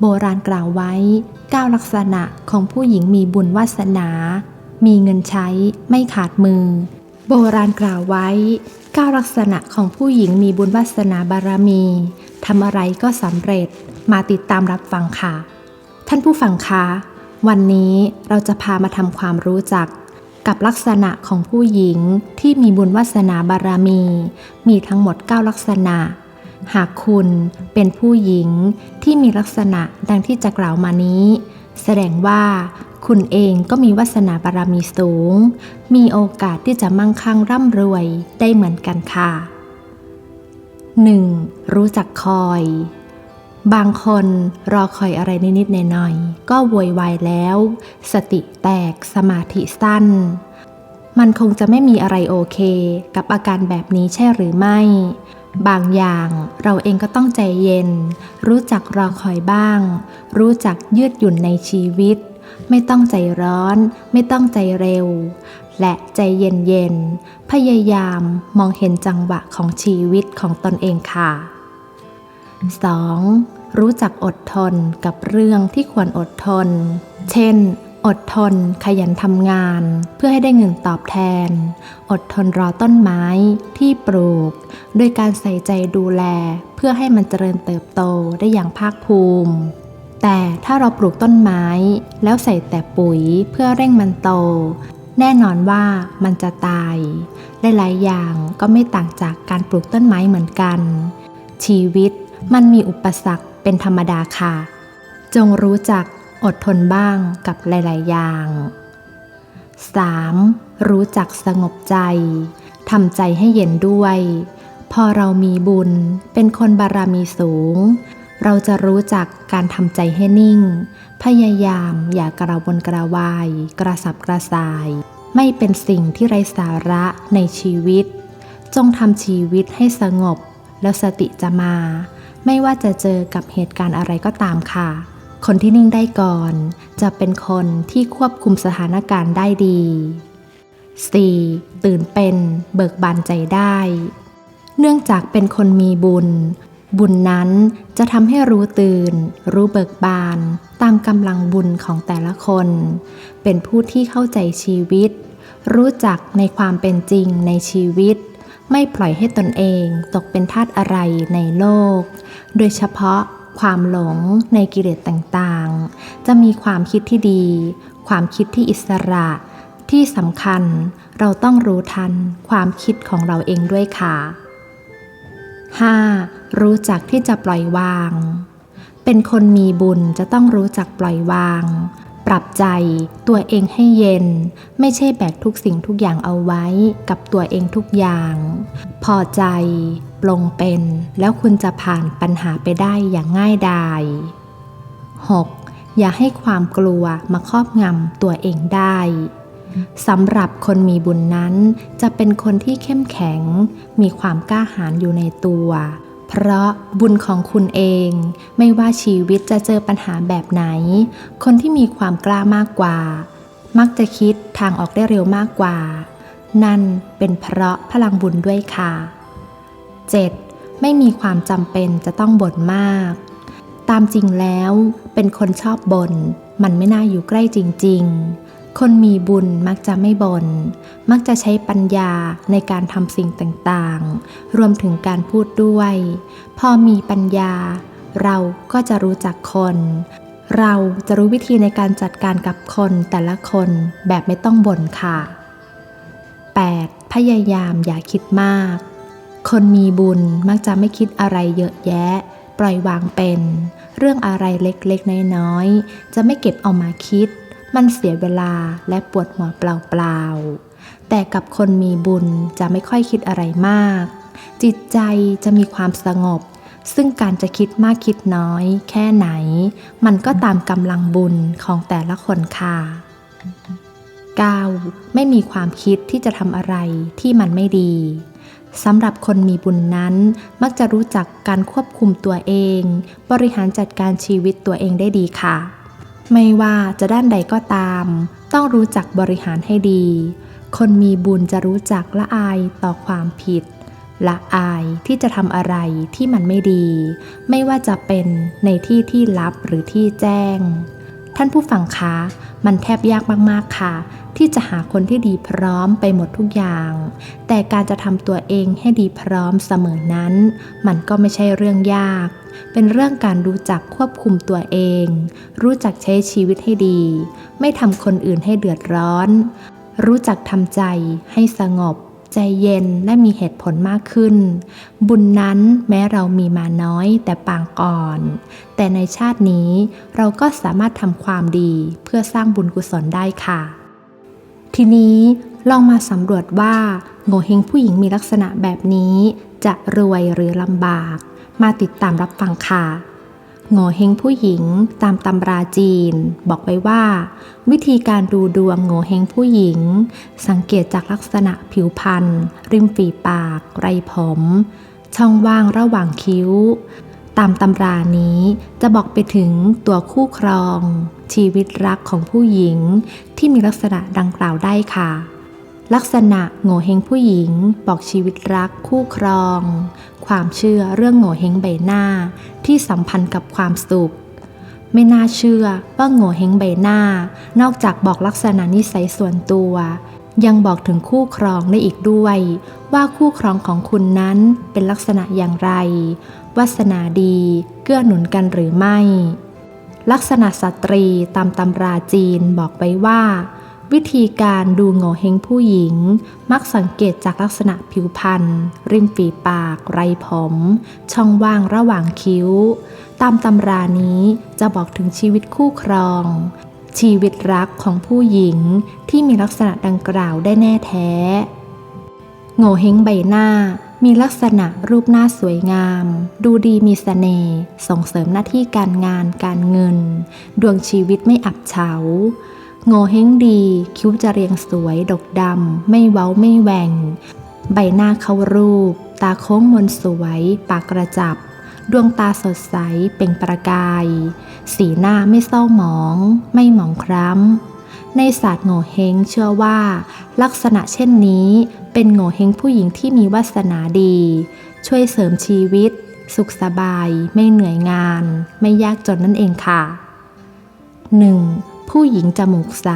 โบราณกล่าวไว้ 9 ลักษณะของผู้หญิงมีบุญวาสนา มีเงินใช้ไม่ขาดมือ โบราณกล่าวไว้ 9 ลักษณะของผู้หญิงมีบุญวาสนาบารมีทำอะไรก็สำเร็จมาติดตามรับฟังค่ะ ท่านผู้ฟังคะ วันนี้เราจะพามาทำความรู้จัก กับลักษณะของผู้หญิงที่มีบุญวาสนาบารมี มีทั้งหมด 9 ลักษณะ หากคุณเป็นผู้หญิงที่มีลักษณะดังที่จะกล่าวมานี้ แสดงว่าคุณเองก็มีวาสนาบารมีสูง มีโอกาสที่จะมั่งคั่งร่ำรวยได้เหมือนกันค่ะ 1. รู้จักคอย บางคนรอคอยอะไรนิดๆหน่อยๆก็โวยวายแล้ว สติแตกสมาธิสั้น มันคงจะไม่มีอะไรโอเคกับอาการแบบนี้ใช่หรือไม่ บางอย่างเราเองก็ต้องใจเย็น รู้จักรอคอยบ้าง รู้จักยืดหยุ่นในชีวิต ไม่ต้องใจร้อน ไม่ต้องใจเร็ว และใจเย็นๆพยายามมองเห็นจังหวะของชีวิตของตนเองค่ะ 2. รู้จักอดทนกับเรื่องที่ควรอดทน เช่น อดทนขยันทำงาน เพื่อให้ได้เงินตอบแทน อดทนรอต้นไม้ที่ปลูก โดยการใส่ใจดูแล เพื่อให้มันเจริญเติบโตได้อย่างภาคภูมิ แต่ถ้าเราปลูกต้นไม้ แล้วใส่แต่ปุ๋ยเพื่อเร่งมันโต แน่นอนว่ามันจะตายหลายๆอย่างก็ไม่ต่างจากการปลูกต้นไม้เหมือนกัน ชีวิตมันมีอุปสรรคเป็นธรรมดาค่ะ จงรู้จัก อดทนบ้างกับหลาย ๆ อย่าง 3. รู้จักสงบใจทำใจให้เย็นด้วย พอเรามีบุญเป็นคนบารมีสูง เราจะรู้จักการทำใจให้นิ่ง พยายามอย่ากระวนกระวาย กระสับกระส่าย ไม่เป็นสิ่งที่ไร้สาระในชีวิต จงทำชีวิตให้สงบ แล้วสติจะมา ไม่ว่าจะเจอกับเหตุการณ์อะไรก็ตามค่ะ คนที่นิ่งได้ก่อน จะเป็นคนที่ควบคุมสถานการณ์ได้ดี 4. ตื่นเป็นเบิกบานใจได้ เนื่องจากเป็นคนมีบุญ บุญนั้นจะทำให้รู้ตื่น รู้เบิกบานตามกำลังบุญของแต่ละคน เป็นผู้ที่เข้าใจชีวิต รู้จักในความเป็นจริงในชีวิต ไม่ปล่อยให้ตนเองตกเป็นทาสอะไรในโลก โดยเฉพาะ ความหลงในกิเลสต่างๆ จะมีความคิดที่ดี ความคิดที่อิสระ ที่สำคัญเราต้องรู้ทันความคิดของเราเองด้วยค่ะ 5. รู้จักที่จะปล่อยวาง เป็นคนมีบุญจะต้องรู้จักปล่อยวาง ปรับใจตัวเองให้เย็น ไม่ใช่แบกทุกสิ่งทุกอย่างเอาไว้กับตัวเองทุกอย่าง พอใจปลงเป็น แล้วคุณจะผ่านปัญหาไปได้อย่างง่ายดาย 6. อย่าให้ความกลัวมาครอบงำตัวเองได้สำหรับคนมีบุญนั้น จะเป็นคนที่เข้มแข็ง มีความกล้าหาญอยู่ในตัว เพราะบุญของคุณเองไม่ว่าชีวิตจะเจอปัญหาแบบไหน คนที่มีความกล้ามากกว่า มักจะคิดทางออกได้เร็วมากกว่า นั่นเป็นเพราะพลังบุญด้วยค่ะ 7. ไม่มีความจำเป็นจะต้องบ่นมาก ตามจริงแล้วเป็นคนชอบบ่นมันไม่น่าอยู่ใกล้จริง ๆ คนมีบุญมักจะไม่บน่น มักจะใช้ปัญญาในการทำสิ่งต่างๆ รวมถึงการพูดด้วย พอมีปัญญา เราก็จะรู้จักคน เราจะรู้วิธีในการจัดการกับคนแต่ละคนแบบไม่ต้องบ่นค่ะ 8. พยายามอย่าคิดมาก คนมีบุญมักจะไม่คิดอะไรเยอะแยะ ปล่อยวางเป็น เรื่องอะไรเล็กๆน้อยๆจะไม่เก็บเอามาคิด มันเสียเวลาและปวดหัวเปล่าๆ แต่กับคนมีบุญจะไม่ค่อยคิดอะไรมาก จิตใจจะมีความสงบ ซึ่งการจะคิดมากคิดน้อย แค่ไหน มันก็ตามกำลังบุญของแต่ละคนค่ะ 9. ไม่มีความคิดที่จะทำอะไรที่มันไม่ดีสำหรับคนมีบุญนั้น มักจะรู้จักการควบคุมตัวเอง บริหารจัดการชีวิตตัวเองได้ดีค่ะ ไม่ว่าจะด้านใดก็ตาม ต้องรู้จักบริหารให้ดี คนมีบุญจะรู้จักละอายต่อความผิด ละอายที่จะทำอะไรที่มันไม่ดี ไม่ว่าจะเป็นในที่ที่ลับหรือที่แจ้ง ท่านผู้ฟังคะ มันแทบยากมากๆค่ะ ที่จะหาคนที่ดีพร้อมไปหมดทุกอย่าง แต่การจะทำตัวเองให้ดีพร้อมเสมอนั้น มันก็ไม่ใช่เรื่องยาก เป็นเรื่องการรู้จักควบคุมตัวเอง รู้จักใช้ชีวิตให้ดี ไม่ทำคนอื่นให้เดือดร้อน รู้จักทำใจให้สงบ ใจเย็นและมีเหตุผลมากขึ้น บุญนั้นแม้เรามีมาน้อยแต่ปางก่อน แต่ในชาตินี้เราก็สามารถทำความดีเพื่อสร้างบุญกุศลได้ค่ะ ทีนี้ลองมาสำรวจว่าโงเฮงผู้หญิงมีลักษณะแบบนี้จะรวยหรือลำบาก มาติดตามรับฟังค่ะโงเฮงผู้หญิงตามตำราจีน บอกไว้ว่า วิธีการดูดวงโงเฮงผู้หญิง สังเกตจากลักษณะผิวพรรณริมฝีปาก ไรผม ช่องว่างระหว่างคิ้ว ตามตำรานี้จะบอกไปถึงตัวคู่ครอง ชีวิตรักของผู้หญิงที่มีลักษณะดังกล่าวได้ค่ะ ลักษณะโง่เฮงผู้หญิงบอกชีวิตรักคู่ครอง ความเชื่อเรื่องโง่เฮงใบหน้าที่สัมพันธ์กับความสุข ไม่น่าเชื่อว่าโง่เฮงใบหน้า นอกจากบอกลักษณะนิสัยส่วนตัว ยังบอกถึงคู่ครองได้อีกด้วย ว่าคู่ครองของคุณนั้นเป็นลักษณะอย่างไรวาสนาดีเกื้อหนุนกันหรือไม่ ลักษณะสตรีตามตำราจีนบอกไว้ว่า วิธีการดูโง่เฮงผู้หญิง มักสังเกตจากลักษณะผิวพรรณริมฝีปาก ไรผม ช่องว่างระหว่างคิ้ว ตามตำรานี้จะบอกถึงชีวิตคู่ครอง ชีวิตรักของผู้หญิงที่มีลักษณะดังกล่าวได้แน่แท้ โง่เฮงใบหน้ามีลักษณะรูปหน้าสวยงาม ดูดีมีสเสน่ห์ส่งเสริมหน้าที่การงานการเงิน ดวงชีวิตไม่อับเฉา โง่เฮงดี คิ้วจะเรียงสวย ดกดำ ไม่เว้าไม่แหว่งใบหน้าเขารูป ตาโค้งมนสวย ปากกระจับ ดวงตาสดใส เปล่งประกาย สีหน้าไม่เศร้าหมอง ไม่หมองคล้ำ ในศาสตร์โง่เฮงเชื่อว่า ลักษณะเช่นนี้เป็นโง่เฮงผู้หญิงที่มีวาสนาดี ช่วยเสริมชีวิต สุขสบาย ไม่เหนื่อยงาน ไม่ยากจนนั่นเองค่ะ 1. ผู้หญิงจมูกใส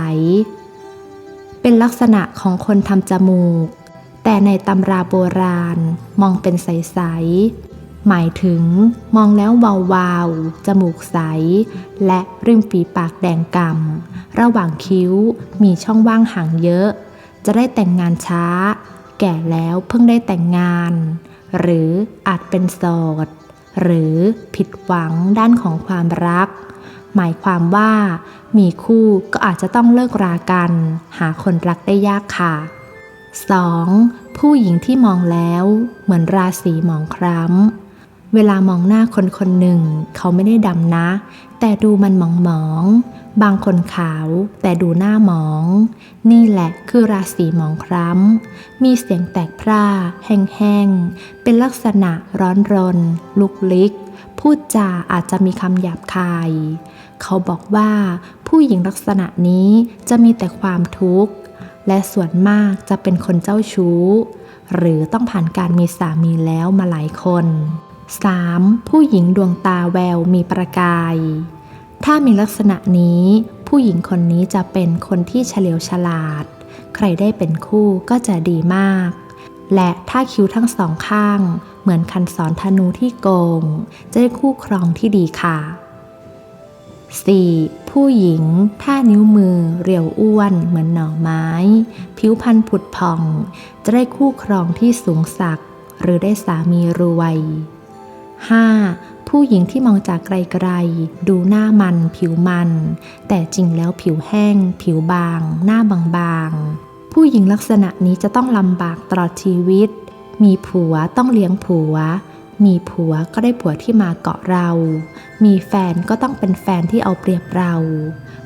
เป็นลักษณะของคนทำจมูก แต่ในตำราโบราณมองเป็นใสๆ หมายถึงมองแล้ววาวๆจมูกใส และริมฝีปากแดงกำ่ำระหว่างคิ้วมีช่องว่างห่างเยอะ จะได้แต่งงานช้า แก่แล้วเพิ่งได้แต่งงาน หรืออาจเป็นโสดหรือผิดหวังด้านของความรัก หมายความว่า มีคู่ก็อาจจะต้องเลิกรากัน หาคนรักได้ยากค่ะ 2. ผู้หญิงที่มองแล้วเหมือนราศีหมองคล้ำ เวลามองหน้าคนคนหนึ่ง เขาไม่ได้ดำนะ แต่ดูมันมองมองๆบางคนขาวแต่ดูหน้าหมอง นี่แหละคือราศีหมองคล้ำ มีเสียงแตกพร่า แห้งๆ เป็นลักษณะร้อนรน ลุกลิก พูดจาอาจจะมีคำหยาบคาย เขาบอกว่าผู้หญิงลักษณะนี้จะมีแต่ความทุกข์ และส่วนมากจะเป็นคนเจ้าชู้ หรือต้องผ่านการมีสามีแล้วมาหลายคน 3. ผู้หญิงดวงตาแววมีประกาย ถ้ามีลักษณะนี้ ผู้หญิงคนนี้จะเป็นคนที่เฉลียวฉลาด ใครได้เป็นคู่ก็จะดีมาก และถ้าคิ้วทั้งสองข้าง เหมือนคันสอนธนูที่โกง จะได้คู่ครองที่ดีค่ะ 4. ผู้หญิงถ้านิ้วมือ เรียวอ้วน เหมือนหน่อไม้ ผิวพรรณผุดผ่อง จะได้คู่ครองที่สูงสัก หรือได้สามีรวย 5. ผู้หญิงที่มองจากไกลๆ ดูหน้ามันผิวมัน แต่จริงแล้วผิวแห้ง ผิวบาง หน้าบางๆ ผู้หญิงลักษณะนี้จะต้องลำบากตลอดชีวิต มีผัวต้องเลี้ยงผัว มีผัวก็ได้ผัวที่มาเกาะเรา มีแฟนก็ต้องเป็นแฟนที่เอาเปรียบเรา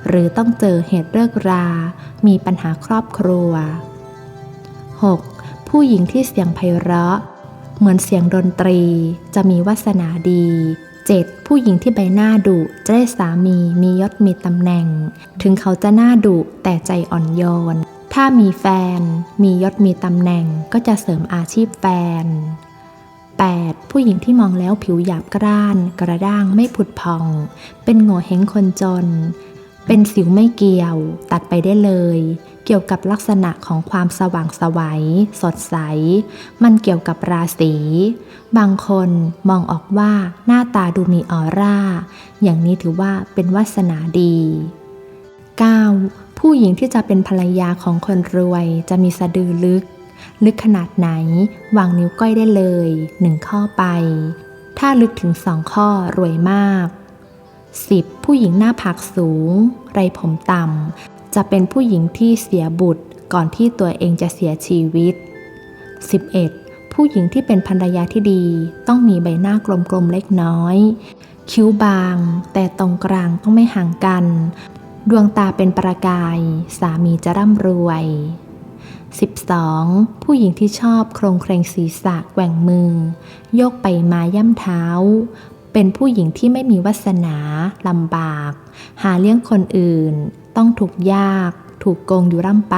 หรือต้องเจอเหตุเลิกรา มีปัญหาครอบครัว 6. ผู้หญิงที่เสียงไพเราะ เหมือนเสียงดนตรี จะมีวาสนาดี 7. ผู้หญิงที่ใบหน้าดุจะได้สามีมียศมีตำแหน่ง ถึงเขาจะหน้าดุแต่ใจอ่อนโยน ถ้ามีแฟน มียศมีตำแหน่งก็จะเสริมอาชีพแฟน 8. ผู้หญิงที่มองแล้วผิวหยาบกร้าน กระด้างไม่ผุดพอง เป็นโง่เฮงคนจน เป็นสิวไม่เกี่ยว ตัดไปได้เลย เกี่ยวกับลักษณะของความสว่างไสวัย สดใส มันเกี่ยวกับราศี บางคนมองออกว่าหน้าตาดูมีออร่า อย่างนี้ถือว่าเป็นวาสนาดี 9. ผู้หญิงที่จะเป็นภรรยาของคนรวย จะมีสะดือลึก ลึกขนาดไหน วางนิ้วก้อยได้เลยหนึ่งข้อไป ถ้าลึกถึงสองข้อรวยมาก 10. ผู้หญิงหน้าผากสูง ไรผมต่ำ จะเป็นผู้หญิงที่เสียบุตรก่อนที่ตัวเองจะเสียชีวิต 11. ผู้หญิงที่เป็นภรรยาที่ดี ต้องมีใบหน้ากลมๆเล็กน้อย คิ้วบาง แต่ตรงกลางต้องไม่ห่างกัน ดวงตาเป็นประกาย สามีจะร่ำรวย 12. ผู้หญิงที่ชอบโครงเครงศีรษะแกว่งมือ โยกไปมาย่ำเท้า เป็นผู้หญิงที่ไม่มีวาสนาลำบาก หาเลี้ยงคนอื่น ต้องถูกยาก ถูกโกงอยู่ร่ำไป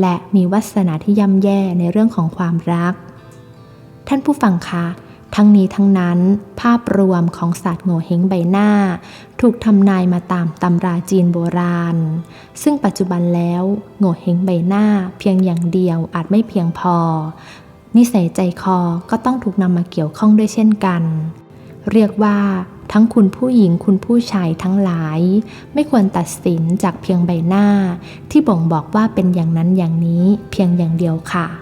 และมีวาสนาที่ย่ำแย่ในเรื่องของความรัก ท่านผู้ฟังคะ ทั้งนี้ทั้งนั้นภาพรวมของศาสตร์โง่เฮงใบหน้า ถูกทำนายมาตามตำราจีนโบราณ ซึ่งปัจจุบันแล้วโง่เฮงใบหน้าเพียงอย่างเดียวอาจไม่เพียงพอ นิสัยใจคอก็ต้องถูกนำมาเกี่ยวข้องด้วยเช่นกัน เรียกว่าทั้งคุณผู้หญิงคุณผู้ชายทั้งหลาย ไม่ควรตัดสินจากเพียงใบหน้า ที่บ่งบอกว่าเป็นอย่างนั้นอย่างนี้เพียงอย่างเดียวค่ะ